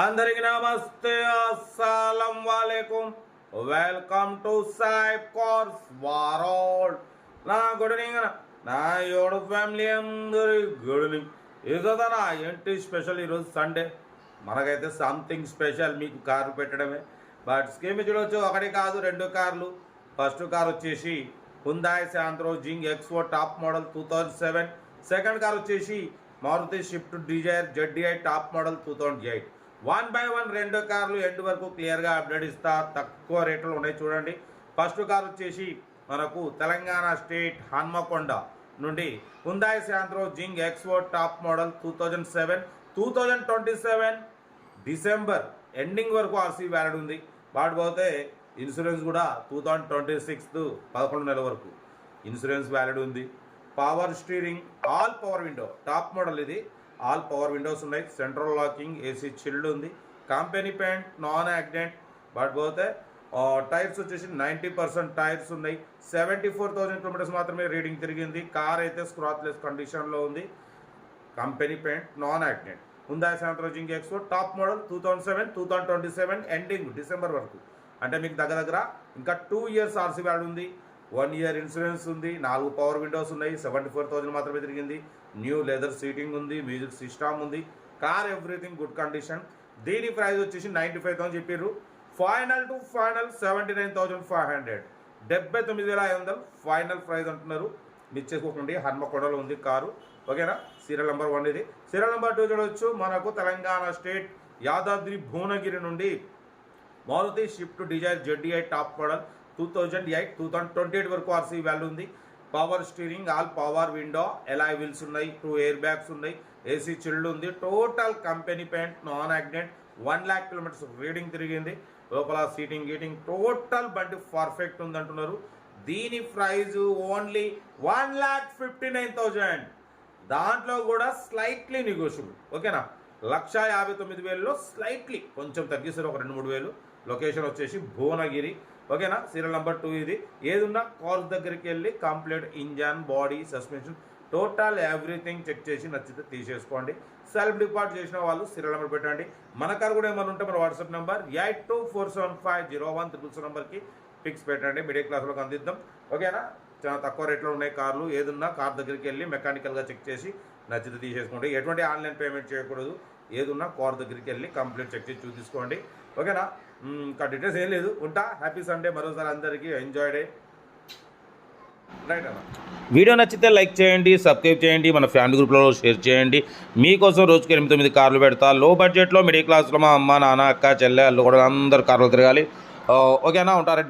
అందరికి నమస్తే. అస్సలం వాలేకుం. వెల్కమ్ టు సాయిబ్ కోర్స్ వారోడ్ నా గుడ్ ఈవినింగ్ నా యోడు ఫ్యామిలీ అందరి గుడ్ ఈవినింగ్. ఏదోదనా ఏంటి స్పెషల్ ఈరోజు సండే? మనకైతే సంథింగ్ స్పెషల్ మీకు కారు పెట్టడమే. బట్ స్కీమ్ చూడవచ్చు ఒకటి కాదు రెండు కార్లు. ఫస్ట్ కార్ వచ్చేసి Hyundai Santro Xing XO top model two thousand seven second car వచ్చేసి Maruti Swift Dzire ZDI top model two thousand eight one by one రెండు కార్లు ఎండ్ వరకు క్లియర్గా అప్డేట్ ఇస్తా. తక్కువ రేట్లు ఉన్నాయి చూడండి. ఫస్ట్ కార్ వచ్చేసి మనకు తెలంగాణ స్టేట్ హన్మకొండ నుండి Hyundai Santro Xing XO top model two thousand seven. Two thousand twenty seven December ending వరకు ఆర్సీ వ్యాలిడ్ ఉంది. వాడిపోతే ఇన్సూరెన్స్ కూడా టూ థౌజండ్ ట్వంటీ సిక్స్త్ పదకొండు నెలల వరకు ఇన్సూరెన్స్ వ్యాలిడ్ ఉంది. Power steering all power window top model ఇది. All power windows ఉన్నాయి. సెంట్రల్ లాకింగ్ ఏసీ చిల్డ్ ఉంది. Company paint non accident but పోతే టైర్స్ వచ్చేసి నైంటీ పర్సెంట్ టైర్స్ ఉన్నాయి. సెవెంటీ ఫోర్ థౌజండ్ కిలోమీటర్స్ మాత్రమే రీడింగ్ తిరిగింది. కార్ అయితే స్క్రాత్లెస్ కండిషన్లో ఉంది. Company paint non accident. Hyundai Santro Xing XO top model two thousand seven two thousand twenty seven ending December వరకు. అంటే మీకు దగ్గర దగ్గర ఇంకా టూ ఇయర్స్ ఆర్సీ వ్యాడ్ ఉంది. వన్ ఇయర్ ఇన్సూరెన్స్ ఉంది. నాలుగు పవర్ విండోస్ ఉన్నాయి. సెవెంటీ ఫోర్ థౌసండ్ మాత్రమే తిరిగింది. న్యూ లెదర్ సీటింగ్ ఉంది మ్యూజిక్ సిస్టమ్ ఉంది కార్ ఎవ్రీథింగ్ గుడ్ కండిషన్. దీని ప్రైస్ వచ్చేసి నైంటీ ఫైవ్ థౌసండ్ చెప్పారు final to final seventy nine thousand five hundred డెబ్బై తొమ్మిది వేల ఐదు వందలు ఫైనల్ ప్రైస్ అంటున్నారు. మిస్ చేసుకోకండి హన్మకొండలో ఉంది కారు. ఓకేనా? సీరియల్ నెంబర్ వన్ ఇది. సీరియల్ నెంబర్ టూ చూడవచ్చు మనకు తెలంగాణ స్టేట్ యాదాద్రి భువనగిరి నుండి Maruti Swift Dzire ZDI top model two thousand eight two thousand twenty eight వరకు ఆర్సీ వాల్యూ ఉంది. Power steering all power window alloy wheels ఉన్నాయి టూ ఎయిర్ బ్యాగ్స్ ఉన్నాయి AC chilled ఉంది total company paint non accident one lakh kilometres reading తిరిగింది లోపల seating గీటింగ్ total బండి perfect ఉంది అంటున్నారు దీని price only one lakh fifty nine thousand దాంట్లో కూడా స్లైట్లీ నెగోషియబుల్ ఓకేనా? లక్ష యాభై తొమ్మిది వేలలో స్లైట్లీ కొంచెం తగ్గిస్తారు ఒక రెండు మూడు వేలు. లొకేషన్ వచ్చేసి భువనగిరి. ఓకేనా? సీరియల్ నెంబర్ టూ ఇది. ఏదున్నా కార్స్ దగ్గరికి వెళ్ళి complete engine body suspension total everything check చేసి నచ్చితే తీసేసుకోండి. సెల్ఫ్ డిపార్ట్ చేసిన వాళ్ళు సీరియల్ నెంబర్ పెట్టండి. మన కార్ కూడా ఏమైనా ఉంటే మన WhatsApp number eight two four seven five zero one triple నెంబర్కి పిక్స్ పెట్టండి. మిడిల్ క్లాస్లోకి అందిద్దాం. ఓకేనా? చాలా తక్కువ రేట్లో ఉన్నాయి కార్లు. ఏదున్నా కార్ దగ్గరికి వెళ్ళి మెకానికల్గా చెక్ చేసి నచ్చితే తీసేసుకోండి. ఎటువంటి ఆన్లైన్ పేమెంట్ చేయకూడదు. ఏదున్నా కార్ దగ్గరికి వెళ్ళి కంప్లీట్ చెక్ చేసి చూసుకోండి ఓకేనా? ఇంకా డీటెయిల్స్ ఏం లేదు. ఉంటా. హ్యాపీ సండే మరోసారి అందరికీ ఎంజాయ్ డే రైట్ అన్న? వీడియో నచ్చితే లైక్ చేయండి సబ్స్క్రైబ్ చేయండి మన ఫ్యామిలీ గ్రూప్లో షేర్ చేయండి. మీకోసం రోజుకి ఎనిమిది తొమ్మిది కార్లు పెడతా. లో బడ్జెట్లో మిడిల్ క్లాస్లో మా అమ్మ నాన్న అక్క చెల్లె అల్లు కూడా అందరు కార్లు తిరగాలి. ఓకేనా? ఉంటారు